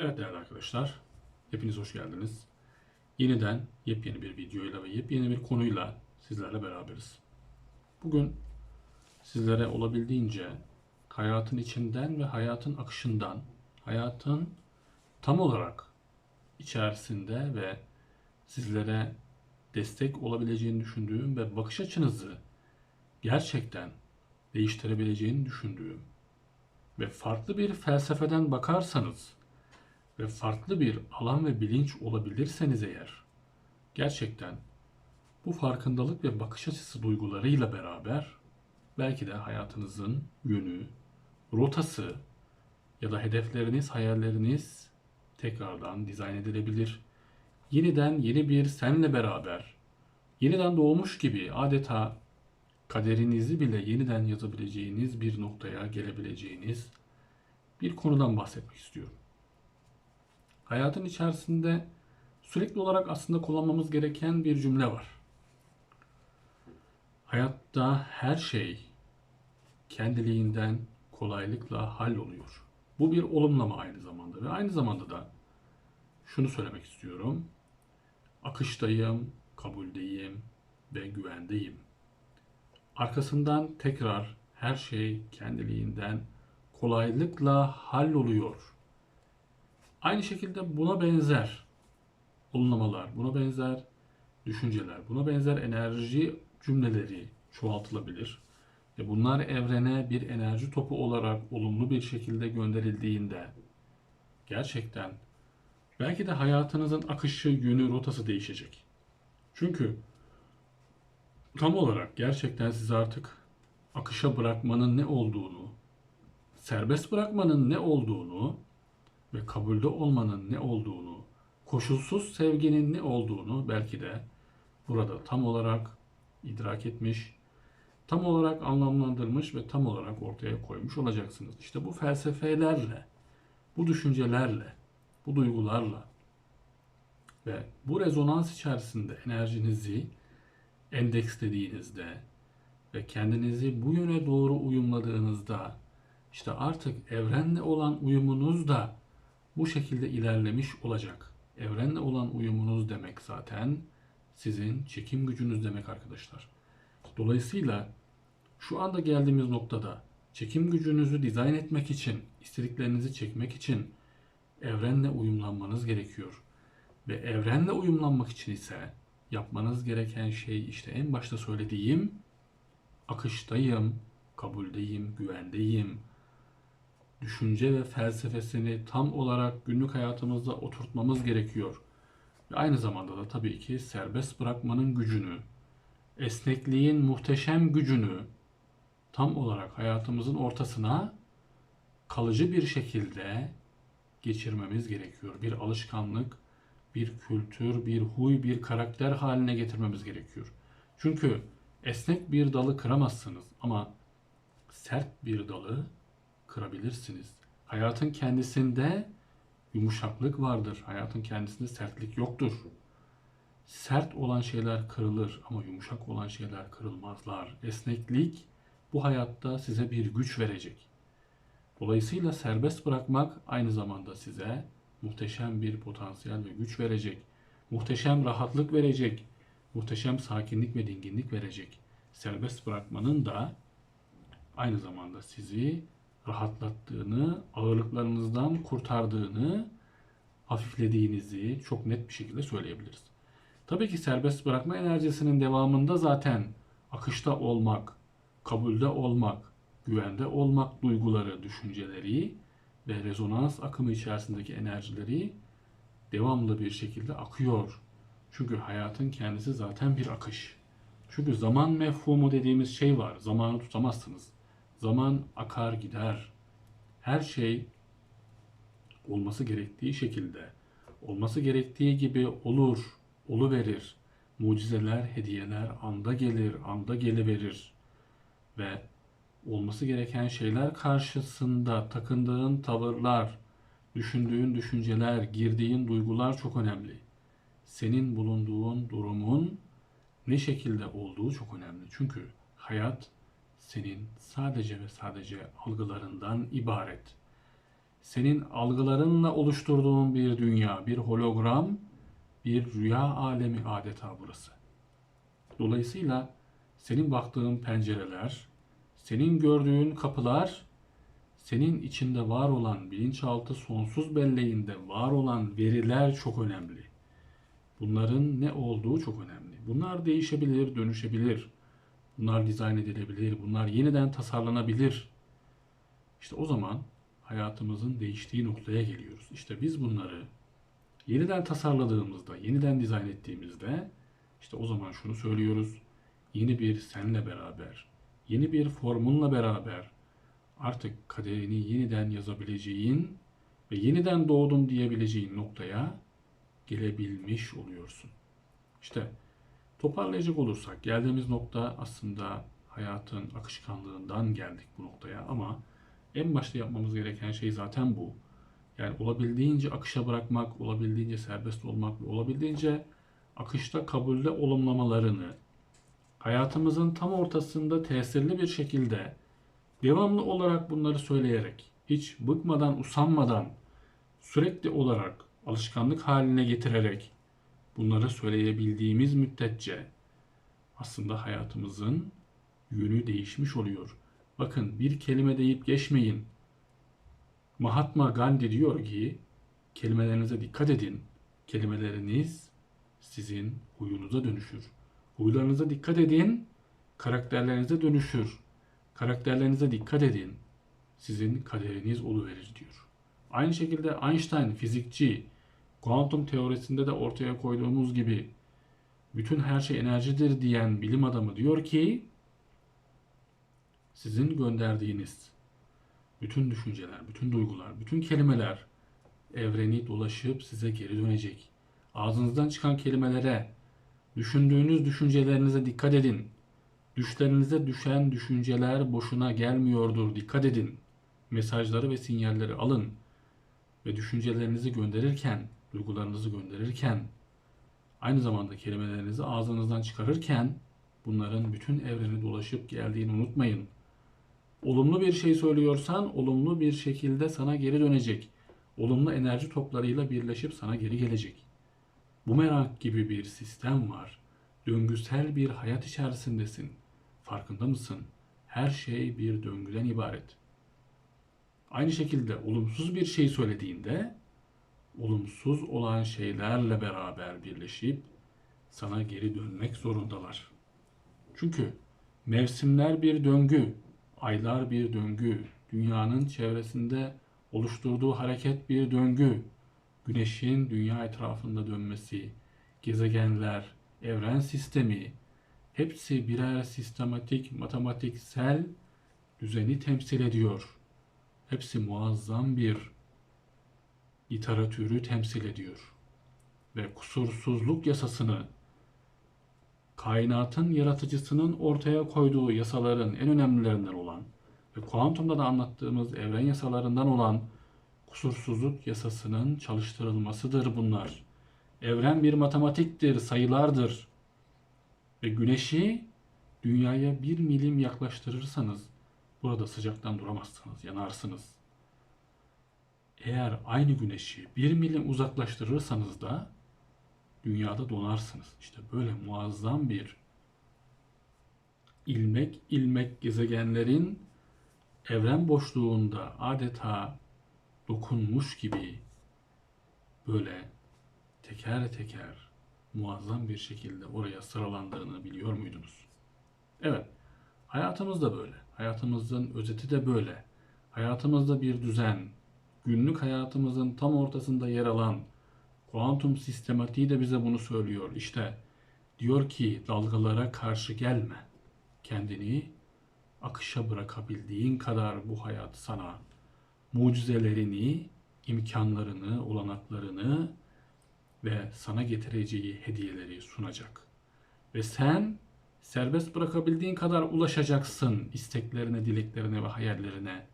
Evet değerli arkadaşlar, hepiniz hoş geldiniz. Yeniden yepyeni bir videoyla ve yepyeni bir konuyla sizlerle beraberiz. Bugün sizlere olabildiğince hayatın içinden ve hayatın akışından, hayatın tam olarak içerisinde ve sizlere destek olabileceğini düşündüğüm ve bakış açınızı gerçekten değiştirebileceğini düşündüğüm ve farklı bir felsefeden bakarsanız ve farklı bir alan ve bilinç olabilirseniz eğer gerçekten bu farkındalık ve bakış açısı duygularıyla beraber belki de hayatınızın yönü, rotası ya da hedefleriniz, hayalleriniz tekrardan dizayn edilebilir. Yeniden yeni bir senle beraber yeniden doğmuş gibi adeta kaderinizi bile yeniden yazabileceğiniz bir noktaya gelebileceğiniz bir konudan bahsetmek istiyorum. Hayatın içerisinde sürekli olarak aslında kullanmamız gereken bir cümle var. Hayatta her şey kendiliğinden kolaylıkla halloluyor. Bu bir olumlama aynı zamanda ve aynı zamanda da şunu söylemek istiyorum. Akıştayım, kabuldeyim ve güvendeyim. Arkasından tekrar her şey kendiliğinden kolaylıkla halloluyor. Aynı şekilde buna benzer olumlamalar, buna benzer düşünceler, buna benzer enerji cümleleri çoğaltılabilir. Ve bunlar evrene bir enerji topu olarak olumlu bir şekilde gönderildiğinde gerçekten belki de hayatınızın akışı, yönü, rotası değişecek. Çünkü tam olarak gerçekten siz artık akışa bırakmanın ne olduğunu, serbest bırakmanın ne olduğunu ve kabulde olmanın ne olduğunu, koşulsuz sevginin ne olduğunu belki de burada tam olarak idrak etmiş, tam olarak anlamlandırmış ve tam olarak ortaya koymuş olacaksınız. İşte bu felsefelerle, bu düşüncelerle, bu duygularla ve bu rezonans içerisinde enerjinizi endekslediğinizde ve kendinizi bu yöne doğru uyumladığınızda işte artık evrenle olan uyumunuz da bu şekilde ilerlemiş olacak. Evrenle olan uyumunuz demek zaten sizin çekim gücünüz demek arkadaşlar. Dolayısıyla şu anda geldiğimiz noktada çekim gücünüzü dizayn etmek için, istediklerinizi çekmek için evrenle uyumlanmanız gerekiyor. Ve evrenle uyumlanmak için ise yapmanız gereken şey işte en başta söylediğim akıştayım, kabuldeyim, güvendeyim, düşünce ve felsefesini tam olarak günlük hayatımızda oturtmamız gerekiyor. Ve aynı zamanda da tabii ki serbest bırakmanın gücünü, esnekliğin muhteşem gücünü tam olarak hayatımızın ortasına kalıcı bir şekilde geçirmemiz gerekiyor. Bir alışkanlık, bir kültür, bir huy, bir karakter haline getirmemiz gerekiyor. Çünkü esnek bir dalı kıramazsınız ama sert bir dalı kırabilirsiniz. Hayatın kendisinde yumuşaklık vardır. Hayatın kendisinde sertlik yoktur. Sert olan şeyler kırılır ama yumuşak olan şeyler kırılmazlar. Esneklik bu hayatta size bir güç verecek. Dolayısıyla serbest bırakmak aynı zamanda size muhteşem bir potansiyel ve güç verecek. Muhteşem rahatlık verecek. Muhteşem sakinlik ve dinginlik verecek. Serbest bırakmanın da aynı zamanda sizi rahatlattığını, ağırlıklarınızdan kurtardığını, hafiflediğinizi çok net bir şekilde söyleyebiliriz. Tabii ki serbest bırakma enerjisinin devamında zaten akışta olmak, kabulde olmak, güvende olmak duyguları, düşünceleri ve rezonans akımı içerisindeki enerjileri devamlı bir şekilde akıyor. Çünkü hayatın kendisi zaten bir akış. Çünkü zaman mefhumu dediğimiz şey var. Zamanı tutamazsınız. Zaman akar gider. Her şey olması gerektiği şekilde, olması gerektiği gibi olur, verir. Mucizeler, hediyeler anda gelir, anda geliverir. Ve olması gereken şeyler karşısında takındığın tavırlar, düşündüğün düşünceler, girdiğin duygular çok önemli. Senin bulunduğun durumun ne şekilde olduğu çok önemli. Çünkü hayat senin sadece ve sadece algılarından ibaret. senin algılarınla oluşturduğun bir dünya, bir hologram, bir rüya alemi adeta burası. Dolayısıyla senin baktığın pencereler, senin gördüğün kapılar, senin içinde var olan bilinçaltı sonsuz belleğinde var olan veriler çok önemli. Bunların ne olduğu çok önemli. Bunlar değişebilir, dönüşebilir. Bunlar dizayn edilebilir, bunlar yeniden tasarlanabilir. İşte o zaman hayatımızın değiştiği noktaya geliyoruz. İşte biz bunları yeniden tasarladığımızda, yeniden dizayn ettiğimizde işte o zaman şunu söylüyoruz. Yeni bir senle beraber, yeni bir formunla beraber artık kaderini yeniden yazabileceğin ve yeniden doğdum diyebileceğin noktaya gelebilmiş oluyorsun. İşte toparlayacak olursak geldiğimiz nokta aslında hayatın akışkanlığından geldik bu noktaya ama en başta yapmamız gereken şey zaten bu. Yani olabildiğince akışa bırakmak, olabildiğince serbest olmak ve olabildiğince akışta kabulde olumlamalarını hayatımızın tam ortasında tesirli bir şekilde devamlı olarak bunları söyleyerek, hiç bıkmadan, usanmadan, sürekli olarak alışkanlık haline getirerek bunları söyleyebildiğimiz müddetçe aslında hayatımızın yönü değişmiş oluyor. Bakın bir kelime deyip geçmeyin. Mahatma Gandhi diyor ki kelimelerinize dikkat edin. Kelimeleriniz sizin huyunuza dönüşür. Huylarınıza dikkat edin, karakterlerinize dönüşür. Karakterlerinize dikkat edin, sizin kaderiniz oluverir diyor. Aynı şekilde Einstein fizikçi, kuantum teorisinde de ortaya koyduğumuz gibi bütün her şey enerjidir diyen bilim adamı diyor ki sizin gönderdiğiniz bütün düşünceler, bütün duygular, bütün kelimeler evreni dolaşıp size geri dönecek. Ağzınızdan çıkan kelimelere, düşündüğünüz düşüncelerinize dikkat edin. Düşlerinize düşen düşünceler boşuna gelmiyordur. Dikkat edin. Mesajları ve sinyalleri alın. Ve düşüncelerinizi gönderirken, duygularınızı gönderirken, aynı zamanda kelimelerinizi ağzınızdan çıkarırken bunların bütün evreni dolaşıp geldiğini unutmayın. Olumlu bir şey söylüyorsan olumlu bir şekilde sana geri dönecek. Olumlu enerji toplarıyla birleşip sana geri gelecek. Bu merak gibi bir sistem var. Döngüsel bir hayat içerisindesin. Farkında mısın? Her şey bir döngüden ibaret. Aynı şekilde olumsuz bir şey söylediğinde olumsuz olan şeylerle beraber birleşip sana geri dönmek zorundalar. Çünkü mevsimler bir döngü, aylar bir döngü, dünyanın çevresinde oluşturduğu hareket bir döngü, güneşin dünya etrafında dönmesi, gezegenler, evren sistemi hepsi birer sistematik matematiksel düzeni temsil ediyor. Hepsi muazzam bir literatürü temsil ediyor. Ve kusursuzluk yasasını kainatın yaratıcısının ortaya koyduğu yasaların en önemlilerinden olan ve kuantumda da anlattığımız evren yasalarından olan kusursuzluk yasasının çalıştırılmasıdır bunlar. Evren bir matematiktir, sayılardır. Ve güneşi dünyaya bir milim yaklaştırırsanız burada sıcaktan duramazsınız, yanarsınız. Eğer aynı güneşi bir milim uzaklaştırırsanız da dünyada donarsınız. İşte böyle muazzam bir ilmek ilmek gezegenlerin evren boşluğunda adeta dokunmuş gibi böyle teker teker muazzam bir şekilde oraya sıralandığını biliyor muydunuz? Evet, hayatımız da böyle. Hayatımızın özeti de böyle. Hayatımızda bir düzen, günlük hayatımızın tam ortasında yer alan kuantum sistematiği de bize bunu söylüyor. İşte diyor ki dalgalara karşı gelme. Kendini akışa bırakabildiğin kadar bu hayat sana mucizelerini, imkanlarını, olanaklarını ve sana getireceği hediyeleri sunacak. Ve sen serbest bırakabildiğin kadar ulaşacaksın isteklerine, dileklerine ve hayallerine.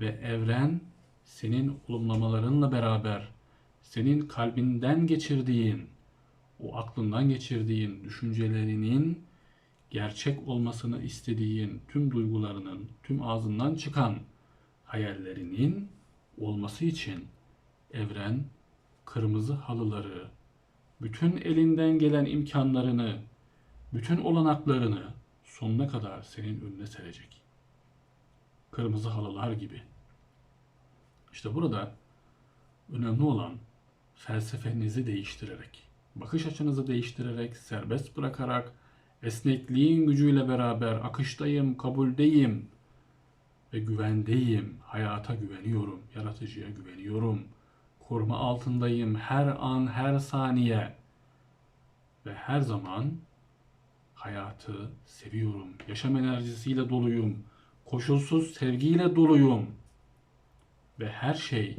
Ve evren senin olumlamalarınla beraber senin kalbinden geçirdiğin, o aklından geçirdiğin düşüncelerinin gerçek olmasını istediğin tüm duygularının, tüm ağzından çıkan hayallerinin olması için evren kırmızı halıları, bütün elinden gelen imkanlarını, bütün olanaklarını sonuna kadar senin önüne serecek. Kırmızı halılar gibi. İşte burada önemli olan felsefenizi değiştirerek, bakış açınızı değiştirerek, serbest bırakarak, esnekliğin gücüyle beraber akıştayım, kabuldeyim ve güvendeyim, hayata güveniyorum, yaratıcıya güveniyorum, koruma altındayım her an, her saniye. Ve her zaman hayatı seviyorum, yaşam enerjisiyle doluyum, koşulsuz sevgiyle doluyum ve her şey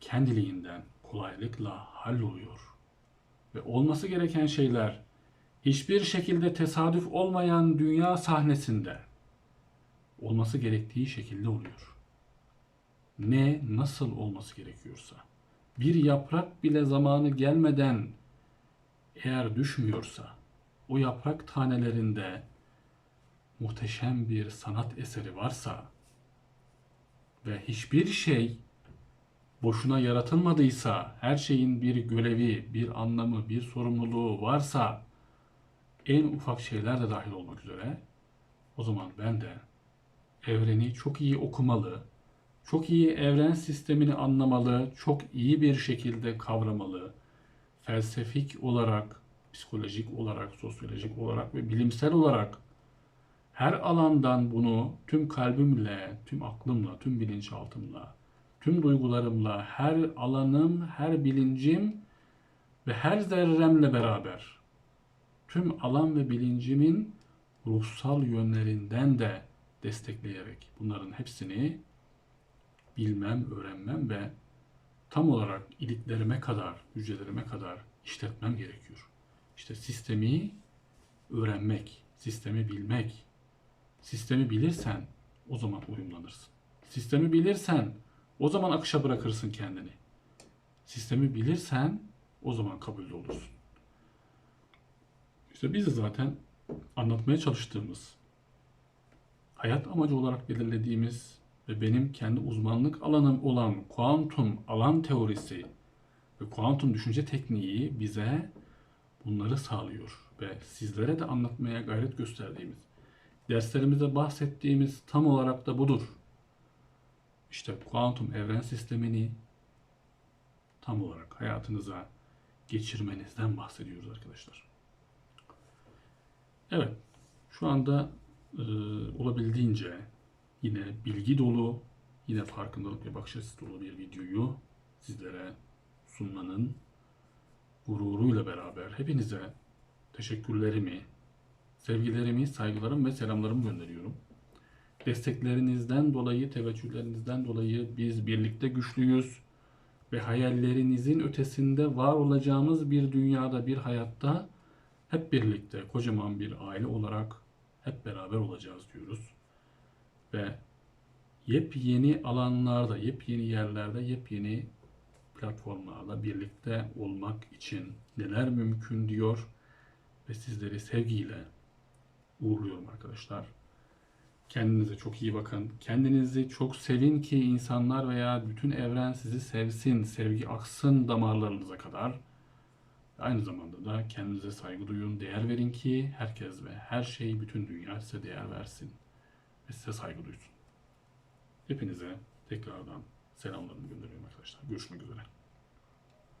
kendiliğinden kolaylıkla halloluyor. Ve olması gereken şeyler hiçbir şekilde tesadüf olmayan dünya sahnesinde olması gerektiği şekilde oluyor. Ne nasıl olması gerekiyorsa. Bir yaprak bile zamanı gelmeden eğer düşmüyorsa o yaprak tanelerinde muhteşem bir sanat eseri varsa ve hiçbir şey boşuna yaratılmadıysa, her şeyin bir görevi, bir anlamı, bir sorumluluğu varsa, en ufak şeyler de dahil olmak üzere, o zaman ben de evreni çok iyi okumalı, çok iyi evren sistemini anlamalı, çok iyi bir şekilde kavramalı, felsefik olarak, psikolojik olarak, sosyolojik olarak ve bilimsel olarak her alandan bunu tüm kalbimle, tüm aklımla, tüm bilinçaltımla, tüm duygularımla, her alanım, her bilincim ve her zerremle beraber tüm alan ve bilincimin ruhsal yönlerinden de destekleyerek bunların hepsini bilmem, öğrenmem ve tam olarak iliklerime kadar, hücrelerime kadar işletmem gerekiyor. İşte sistemi öğrenmek, sistemi bilmek. Sistemi bilirsen o zaman uyumlanırsın. Sistemi bilirsen o zaman akışa bırakırsın kendini. Sistemi bilirsen o zaman kabulde olursun. İşte biz de zaten anlatmaya çalıştığımız, hayat amacı olarak belirlediğimiz ve benim kendi uzmanlık alanım olan kuantum alan teorisi ve kuantum düşünce tekniği bize bunları sağlıyor ve sizlere de anlatmaya gayret gösterdiğimiz, derslerimizde bahsettiğimiz tam olarak da budur. İşte kuantum evren sistemini tam olarak hayatınıza geçirmenizden bahsediyoruz arkadaşlar. Evet, şu anda e, olabildiğince yine bilgi dolu, yine farkındalık ve bakış açısı dolu bir videoyu sizlere sunmanın gururuyla beraber hepinize teşekkürlerimi, sevgilerimi, saygılarımı ve selamlarımı gönderiyorum. Desteklerinizden dolayı, teveccühlerinizden dolayı biz birlikte güçlüyüz ve hayallerinizin ötesinde var olacağımız bir dünyada, bir hayatta hep birlikte kocaman bir aile olarak hep beraber olacağız diyoruz. Ve yepyeni alanlarda, yepyeni yerlerde, yepyeni platformlarla birlikte olmak için neler mümkün diyor ve sizleri sevgiyle uğurluyorum arkadaşlar. Kendinize çok iyi bakın. Kendinizi çok sevin ki insanlar veya bütün evren sizi sevsin, sevgi aksın damarlarınıza kadar. Aynı zamanda da kendinize saygı duyun, değer verin ki herkes ve her şey, bütün dünya size değer versin ve size saygı duysun. Hepinize tekrardan selamlarımı gönderiyorum arkadaşlar. Görüşmek üzere.